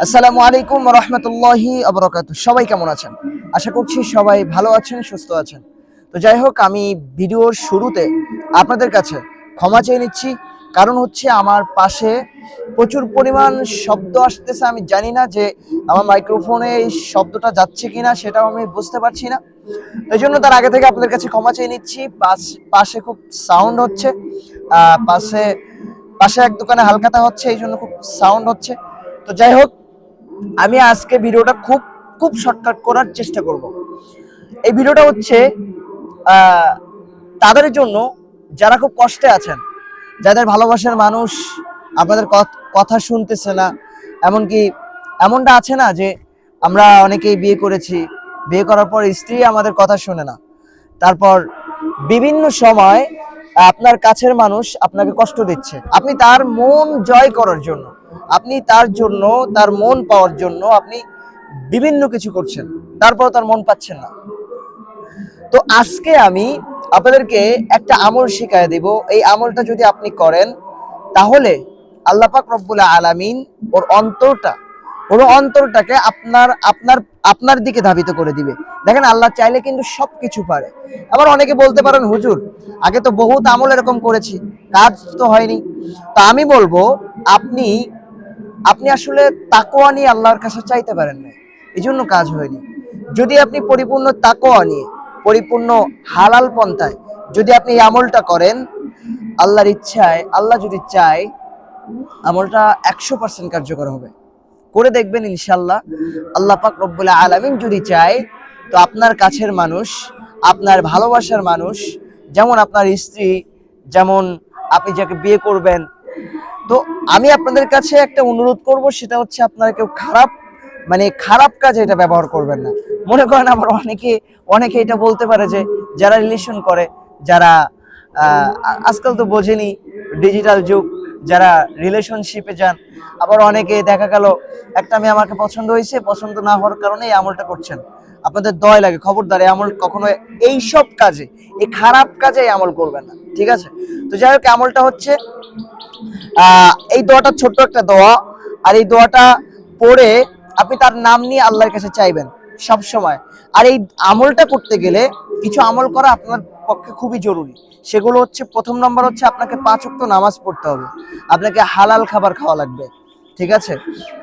আসসালামু আলাইকুম রহমতুল্লাহি আবরকাত সবাই কেমন আছেন? আশা করছি সবাই ভালো আছেন, সুস্থ আছেন। তো যাই হোক, আমি ভিডিওর শুরুতে আপনাদের কাছে ক্ষমা চেয়ে নিচ্ছি। কারণ হচ্ছে আমার পাশে প্রচুর পরিমাণ শব্দ আসতেছে। আমি জানি না যে আমার মাইক্রোফোনে এই শব্দটা যাচ্ছে কিনা, সেটাও আমি বুঝতে পারছি না। এই জন্য তার আগে থেকে আপনাদের কাছে ক্ষমা চেয়ে নিচ্ছি। পাশ- খুব সাউন্ড হচ্ছে। পাশে পাশে এক দোকানে হালকাতা হচ্ছে, এই জন্য খুব সাউন্ড হচ্ছে। তো যাই হোক আমি আজকে ভিডিওটা খুব খুব শর্টকাট করার চেষ্টা করব। এই ভিডিওটা হচ্ছে তাদের জন্য যারা খুব কষ্টে আছেন, যাদের ভালোবাসার মানুষ আপনাদের কথা শুনতেছে না, এমনকি এমনটা আছে না যে আমরা অনেকেই বিয়ে করেছি, বিয়ে করার পর স্ত্রী আমাদের কথা শোনে না। তারপর বিভিন্ন সময় আপনার কাছের মানুষ আপনাকে কষ্ট দিচ্ছে। আপনি তার মন জয় করার জন্য আপনি তার জন্য, তার মন পাওয়ার জন্য আপনি বিভিন্ন কিছু করছেন। তারপর তার মন পাচ্ছেন না। তো আজকে আমি আপনাদেরকে একটা আমল শিখায় দেব। এই আমলটা যদি আপনি করেন, তাহলে আল্লাহ পাক রব্বুল আলামিন ওর অন্তরটা, ওর অন্তরটাকে আপনার আপনার আপনার দিকে ধাবিত করে দিবে। দেখেন, আল্লাহ চাইলে কিন্তু সবকিছু পারে। আবার অনেকে বলতে পারেন, হুজুর, আগে তো বহুত আমল এরকম করেছি, কাজ তো হয়নি। তো আমি বলব, আপনি আপনি আসলে তাকোয়া নিয়ে আল্লাহর কাছে চাইতে পারেন না এই জন্য কাজ হয়নি। যদি আপনি পরিপূর্ণ তাকোয়া নিয়ে, পরিপূর্ণ হালাল পন্থায় যদি আপনি এই আমলটা করেন, আল্লাহর ইচ্ছায়, আল্লাহ যদি চায়, আমলটা একশো পার্সেন্ট কার্যকর হবে। করে দেখবেন ইনশাল্লাহ আল্লাহ পাক রব্বুল আলামিন যদি চায়, তো আপনার কাছের মানুষ, আপনার ভালোবাসার মানুষ, যেমন আপনার স্ত্রী, যেমন আপনি যাকে বিয়ে করবেন তো আমি আপনাদের কাছে একটা অনুরোধ করব, সেটা হচ্ছে আপনারা কেউ খারাপ মানে খারাপ কাজে এটা ব্যবহার করবেন না। মনে করেন আবার অনেকে অনেকে এটা বলতে পারে যে যারা রিলেশন করে, যারা আজকাল তো বোঝেনি ডিজিটাল যুগ, যারা রিলেশনশিপে যান, আবার অনেকে দেখা গেল একটা মেয়ে আমাকে পছন্দ হয়েছে, পছন্দ না হওয়ার কারণে এই আমলটা করছেন। আপনাদের দয় লাগে, খবরদার, এই আমল কখনো, এই সব কাজে, এই খারাপ কাজে এই আমল করবেন না, ঠিক আছে? তো যাই হোক আমলটা হচ্ছে এই দোয়াটা ছোট্ট একটা দোয়া। আর এই দোয়াটা পড়ে আপনি তার নাম নিয়ে আল্লাহর কাছে চাইবেন সব সময়। আর এই আমলটা করতে গেলে কিছু আমল করা আপনার পক্ষে খুবই জরুরি। সেগুলো হচ্ছে, প্রথম নম্বর হচ্ছে আপনাকে পাঁচ ওয়াক্ত নামাজ পড়তে হবে। আপনাকে হালাল খাবার খাওয়া লাগবে, ঠিক আছে?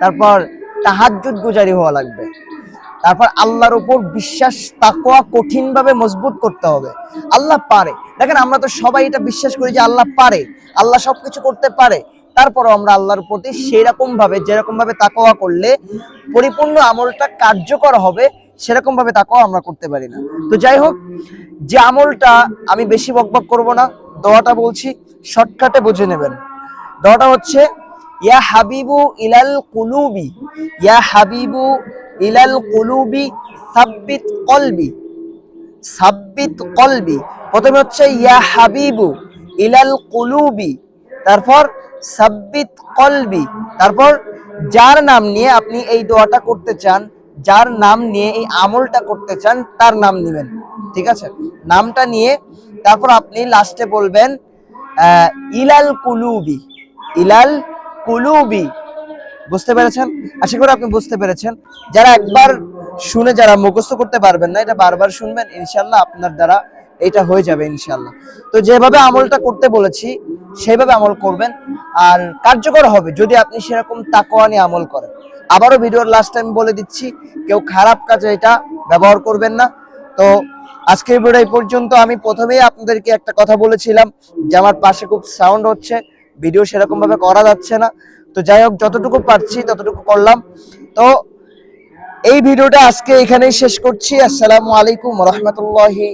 তারপর তাহাজ্জুদ গুজারি হওয়া লাগবে। তারপর আল্লাহর উপর বিশ্বাস তাকোয়া কঠিনভাবে মজবুত করতে হবে। আল্লাহ পারে। দেখেন, আমরা তো সবাই এটা বিশ্বাস করি যে আল্লাহ পারে। আল্লাহ সবকিছু করতে পারে। তারপরও আমরা আল্লাহর প্রতি সেরকম ভাবে যেরকম ভাবে তাকওয়া করলে পরিপূর্ণ আমলটা কার্যকর হবে সেরকম ভাবে তাকওয়া আমরা করতে পারি না। তো যাই হোক, যে আমলটা আমি বেশি বকবক করব না, দোয়াটা বলছি, শর্টকাটে বুঝে নেবেন। দোয়াটা হচ্ছে, ইয়া হাবিবু ইলাল কুলুবি, ইয়া হাবিবু ইলাল কুলুবি সাব্বিত কলবি সাব্বিত কলবি। প্রথমে হচ্ছে ইয়া হাবিবু, ইলাল কুলুবি। তারপর সাব্বিত কলবি। তারপর যার নাম নিয়ে আপনি এই দোয়াটা করতে চান, যার নাম নিয়ে এই আমলটা করতে চান, তার নাম নেবেন। ঠিক আছে? নামটা নিয়ে তারপর আপনি লাস্টে বলবেন ইলাল কুলুবি ইলাল কুলুবি। বুঝতে পেরেছেন? আশা করি আপনি বুঝতে পেরেছেন। যারা একবার শুনে যারা মুখস্থ করতে পারবেন না, এটা বারবার শুনবেন ইনশাল্লাহ আপনার দ্বারা এটা হয়ে যাবে ইনশাল্লাহ তো যেভাবে আমলটা করতে বলেছি, সেইভাবে আমল করবেন। আর কার্যকর হবে যদি আপনি সেরকম তাকোয়া নিয়ে আমল করেন। আবারও ভিডিওর লাস্ট টাইম বলে দিচ্ছি, কেউ খারাপ কাজে এটা ব্যবহার করবেন না। তো আজকের ভিডিও এই পর্যন্ত। আমি প্রথমেই আপনাদেরকে একটা কথা বলেছিলাম যে আমার পাশে খুব সাউন্ড হচ্ছে ভিডিও সেরকমভাবে করা যাচ্ছে না। তো যাই হোক, যতটুকু পারছি ততটুকু করলাম। তো এই ভিডিওটা আজকে এখানেই শেষ করছি। আসসালামু আলাইকুম রহমতুল্লাহি